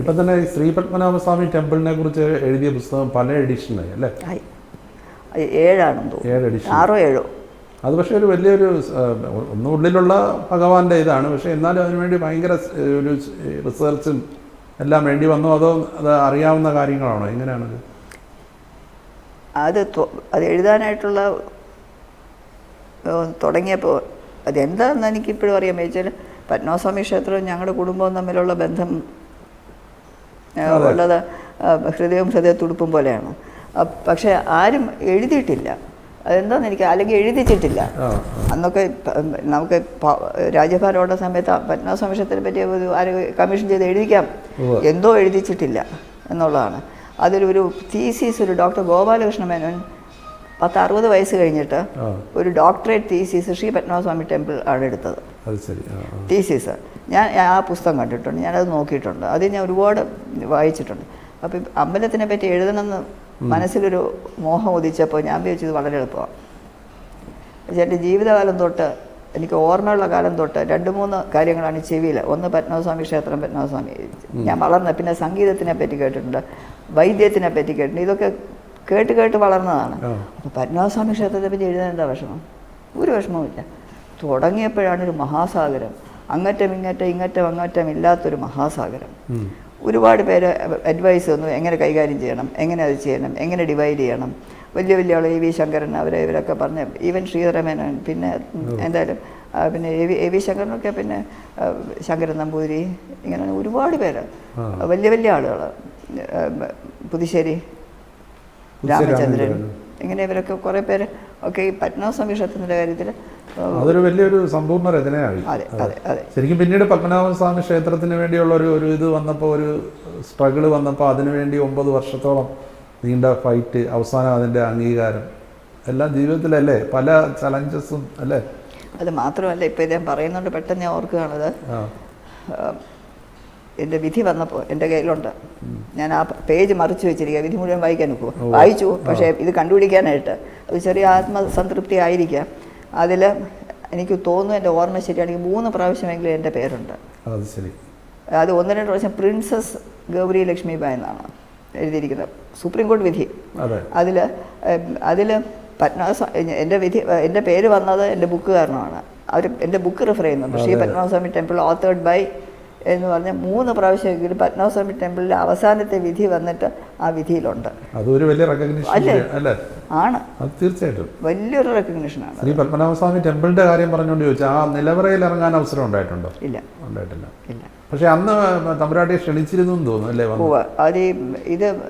ഇപ്പം തന്നെ ശ്രീ പത്മനാഭസ്വാമി ടെമ്പിളിനെ കുറിച്ച് എഴുതിയ പുസ്തകം പല എഡിഷനായി അല്ലേ? ഏഴാണെന്ന് തോന്നുന്നു. ആറോ ഏഴോ. അത് പക്ഷേ ഒരു വലിയൊരു ഒന്നുള്ളിലുള്ള ഭഗവാന്റെ ഇതാണ്. പക്ഷേ എന്നാലും അതിനുവേണ്ടി ഭയങ്കര ഒരു റിസർച്ചും എല്ലാം വേണ്ടി വന്നോ. അതോ അത് അറിയാവുന്ന കാര്യങ്ങളാണോ? എങ്ങനെയാണത്? അത് അത് എഴുതാനായിട്ടുള്ള തുടങ്ങിയപ്പോൾ അതെന്താണെന്ന് എനിക്കിപ്പോഴും അറിയാൻ വെച്ചാൽ പത്മനാഭസ്വാമി ക്ഷേത്രവും ഞങ്ങളുടെ കുടുംബവും തമ്മിലുള്ള ബന്ധം. ഉള്ളത് ഹൃദയം ഹൃദയവും ഹൃദയത്തുടുപ്പും പോലെയാണ്. പക്ഷെ ആരും എഴുതിയിട്ടില്ല. അതെന്താന്ന് എനിക്ക് അല്ലെങ്കിൽ എഴുതിച്ചിട്ടില്ല. അന്നൊക്കെ നമുക്ക് രാജ്യഭാരമുള്ള സമയത്ത് പത്മനാഭസ്വാമി ക്ഷേത്രത്തെ പറ്റി ആര് കമ്മീഷൻ ചെയ്ത് എഴുതിക്കാം. എന്തോ എഴുതിച്ചിട്ടില്ല എന്നുള്ളതാണ്. അതിലൊരു തീസീസ് ഒരു ഡോക്ടർ ഗോപാലകൃഷ്ണ മേനോൻ പത്ത് അറുപത് വയസ്സ് കഴിഞ്ഞിട്ട് ഒരു doctorate thesis Shri Padmanabhaswamy temple ആണ് എടുത്തത്. അത് ശരി ആ. തീസീസ് ഞാൻ ആ പുസ്തകം കണ്ടിട്ടുണ്ട്. ഞാനത് നോക്കിയിട്ടുണ്ട്. അത് ഞാൻ ഒരുപാട് വായിച്ചിട്ടുണ്ട്. അപ്പം അമ്പലത്തിനെ പറ്റി എഴുതണമെന്ന് മനസ്സിലൊരു മോഹം ഉദിച്ചപ്പോൾ ഞാൻ വിചാരിച്ചത് വളരെ എളുപ്പമാണ് എന്റെ ജീവിതകാലം തൊട്ട് എനിക്ക് ഓർമ്മയുള്ള കാലം തൊട്ട് രണ്ട് മൂന്ന് കാര്യങ്ങളാണ് ചെവിയിൽ. ഒന്ന് പത്മനാഭസ്വാമി ക്ഷേത്രം പത്മനാഭസ്വാമി. ഞാൻ വളർന്ന പിന്നെ സംഗീതത്തിനെ പറ്റി കേട്ടിട്ടുണ്ട്. വൈദ്യത്തിനെ പറ്റി കേട്ടിട്ടുണ്ട്. ഇതൊക്കെ കേട്ട് കേട്ട് വളർന്നതാണ്. അപ്പോൾ പത്മനാഭസ്വാമി ക്ഷേത്രത്തെ പറ്റി എഴുതാൻ എന്താ വിഷമം? ഒരു വിഷമവുമില്ല. തുടങ്ങിയപ്പോഴാണ് ഒരു മഹാസാഗരം അങ്ങറ്റം ഇങ്ങറ്റം ഇങ്ങറ്റം അങ്ങറ്റം ഇല്ലാത്തൊരു മഹാസാഗരം. ഒരുപാട് പേര് അഡ്വൈസ് തന്നു എങ്ങനെ കൈകാര്യം ചെയ്യണം എങ്ങനെ അത് ചെയ്യണം എങ്ങനെ ഡിവൈഡ് ചെയ്യണം വലിയ വലിയ ആൾ എ വി ശങ്കരൻ അവരെ ഇവരൊക്കെ പറഞ്ഞ് ഈവൻ ശ്രീധരമേനൻ പിന്നെ എന്തായാലും പിന്നെ എ വി എ വി ശങ്കരനൊക്കെ പിന്നെ ശങ്കരൻ നമ്പൂതിരി ഇങ്ങനെ ഒരുപാട് പേര്. വലിയ വലിയ ആളുകൾ പുതുശ്ശേരി രാമചന്ദ്രൻ. ഇങ്ങനെ ഇവരൊക്കെ കുറേ പേര് ഒക്കെ ഈ പത്മനാഭസ്വാമി ക്ഷേത്രത്തിന്റെ കാര്യത്തിൽ അതൊരു വലിയൊരു സമ്പൂർണ രചനയായി. അതെ അതെ അതെ. ശരിക്കും പിന്നീട് പത്മനാഭസ്വാമി ക്ഷേത്രത്തിന് വേണ്ടിയുള്ള ഒരു ഒരു ഇത് വന്നപ്പോൾ ഒരു സ്ട്രഗിൾ വന്നപ്പോൾ അതിനുവേണ്ടി ഒമ്പത് വർഷത്തോളം നീണ്ട ഫൈറ്റ് അവസാനം അതിന്റെ അംഗീകാരം. എല്ലാം ജീവിതത്തിലല്ലേ പല ചലഞ്ചസും അല്ലേ? അത് മാത്രമല്ല ഇപ്പോൾ ഞാൻ പറയുന്നുണ്ട് പെട്ടെന്ന് ഞാൻ ഓർക്കുകയാണത്. എന്റെ വിധി വന്നപ്പോൾ എന്റെ കയ്യിലുണ്ട്. ഞാൻ ആ പേജ് മറിച്ചു വെച്ചിരിക്കുക വിധി മുഴുവൻ വായിക്കാൻ നോക്കുമോ വായിച്ചു. പക്ഷേ ഇത് കണ്ടുപിടിക്കാനായിട്ട് അത് ചെറിയ ആത്മസംതൃപ്തി ആയിരിക്കാം. അതിൽ എനിക്ക് തോന്നുന്നു എന്റെ ഓർമ്മ ശരിയാണെങ്കിൽ മൂന്ന് പ്രാവശ്യമെങ്കിലും എന്റെ പേരുണ്ട്. അത് ശരി. അത് ഒന്ന് രണ്ട് പ്രാവശ്യം പ്രിൻസസ് ഗൗരി ലക്ഷ്മി ബായ് എന്നാണ് എഴുതിയിരിക്കുന്നത്. സുപ്രീം കോടതി വിധി. അതെ. അതിൽ അതിൽ പത്മനാഭസ്വാമി എന്റെ വിധി എന്റെ പേര് വന്നത് എന്റെ ബുക്ക് കാരണമാണ്. അവർ എന്റെ ബുക്ക് റെഫർ ചെയ്യുന്നുണ്ട്. Shri. Padmanabhaswamy temple authored by എന്ന് പറഞ്ഞ മൂന്ന് പ്രാവശ്യമെങ്കിലും പത്മനാഭസ്വാമി ടെമ്പിളിലെ അവസാനത്തെ വിധി വന്നിട്ട് ആ വിധിയിലുണ്ട്. അതൊരു വലിയ റെക്കഗ്നിഷൻ അല്ലേ? ആണ്. അത് തീർച്ചയായിട്ടും. വലിയൊരു റെക്കഗ്നിഷനാണ് ശ്രീ പത്മനാഭസ്വാമി ടെമ്പിളിന്റെ കാര്യം പറഞ്ഞുകൊണ്ട് ചോദിച്ചാൽ ആ നിലവറയിൽ ഇറങ്ങാൻ അവസരം ഉണ്ടായിട്ടുണ്ടോ? ഇല്ല. ഉണ്ടായിട്ടില്ല. ഇല്ല. പക്ഷെ അന്ന് തമ്പുരാട്ടിയെ ക്ഷണിച്ചിരുന്നു തോന്നുന്നു അല്ലേ? അത് ഇത്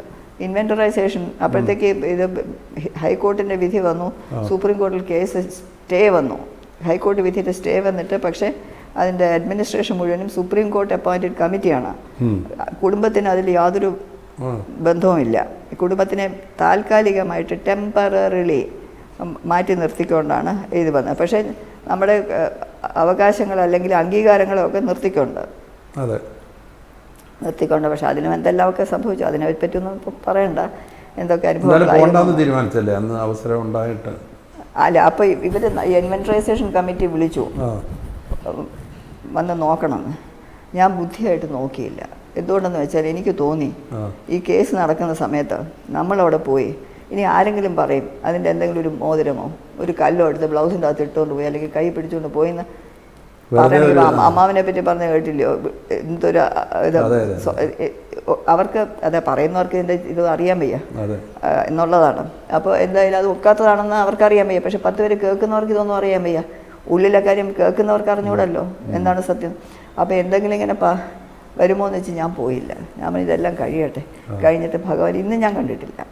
ഇൻവെന്ററൈസേഷൻ അപ്പോഴത്തേക്ക് ഇത് ഹൈക്കോർട്ടിന്റെ വിധി വന്നു. സുപ്രീം കോടതിയിൽ കേസ് സ്റ്റേ വന്നു. ഹൈക്കോടതി വിധിയുടെ സ്റ്റേ വന്നിട്ട് പക്ഷേ അതിന്റെ അഡ്മിനിസ്ട്രേഷൻ മുഴുവനും സുപ്രീം കോർട്ട് അപ്പോയിന്റഡ് കമ്മിറ്റിയാണ് കുടുംബത്തിന് അതിൽ യാതൊരു ബന്ധവുമില്ല. കുടുംബത്തിനെ താൽക്കാലികമായിട്ട് ടെമ്പററിലി മാറ്റി നിർത്തിക്കൊണ്ടാണ് ഇത് വന്നത്. പക്ഷേ നമ്മുടെ അവകാശങ്ങൾ അല്ലെങ്കിൽ അംഗീകാരങ്ങളോ ഒക്കെ നിർത്തിക്കൊണ്ട്. അതെ. നിർത്തിക്കൊണ്ട്. പക്ഷെ അതിനും എന്തെല്ലാമൊക്കെ സംഭവിച്ചു? അതിനെ പറ്റിയൊന്നും ഇപ്പം പറയണ്ട. എന്തൊക്കെ അനുഭവം തീരുമാനിച്ചല്ലേ? അന്ന് അവസരം ഉണ്ടായിട്ട്. അല്ല അപ്പോൾ ഇവർ ഇൻവെന്ററൈസേഷൻ കമ്മിറ്റി വിളിച്ചു. വന്ന് നോക്കണമെന്ന് ഞാൻ ബുദ്ധിയായിട്ട് നോക്കിയില്ല. എന്തുകൊണ്ടെന്ന് വെച്ചാൽ എനിക്ക് തോന്നി ഈ കേസ് നടക്കുന്ന സമയത്ത് നമ്മളവിടെ പോയി ഇനി ആരെങ്കിലും പറയും അതിന്റെ എന്തെങ്കിലും ഒരു മോതിരമോ ഒരു കല്ലോ എടുത്ത് ബ്ലൗസിന്റെ അകത്ത് ഇട്ടുകൊണ്ട് പോയി അല്ലെങ്കിൽ കൈ പിടിച്ചുകൊണ്ട് പോയി എന്ന് വെറുതെ പറയണെങ്കിൽ ഒരു- അമ്മ- അമ്മാവനെ പറ്റി പറഞ്ഞ കേട്ടില്ലയോ? എന്തൊരു ഇത് അവർക്ക് അതെ പറയുന്നവർക്ക് ഇതിന്റെ ഇത് അറിയാൻ വയ്യ. എന്നുള്ളതാണ്. അപ്പോൾ എന്തായാലും അത് ഒക്കാത്തതാണെന്ന് അവർക്കറിയാൻ വയ്യ. പക്ഷെ പത്ത് പേര് കേൾക്കുന്നവർക്ക് ഇതൊന്നും അറിയാൻ വയ്യ. ഉള്ളിലെ കാര്യം കേൾക്കുന്നവർക്ക് അറിഞ്ഞൂടല്ലോ? എന്താണ് സത്യം? അപ്പോൾ എന്തെങ്കിലും ഇങ്ങനെ പ വരുമോ എന്ന് വെച്ച് ഞാൻ പോയില്ല. ഞാൻ ഇതെല്ലാം കഴിയട്ടെ. കഴിഞ്ഞിട്ട് ഭഗവാൻ ഇന്ന് ഞാൻ കണ്ടിട്ടില്ല.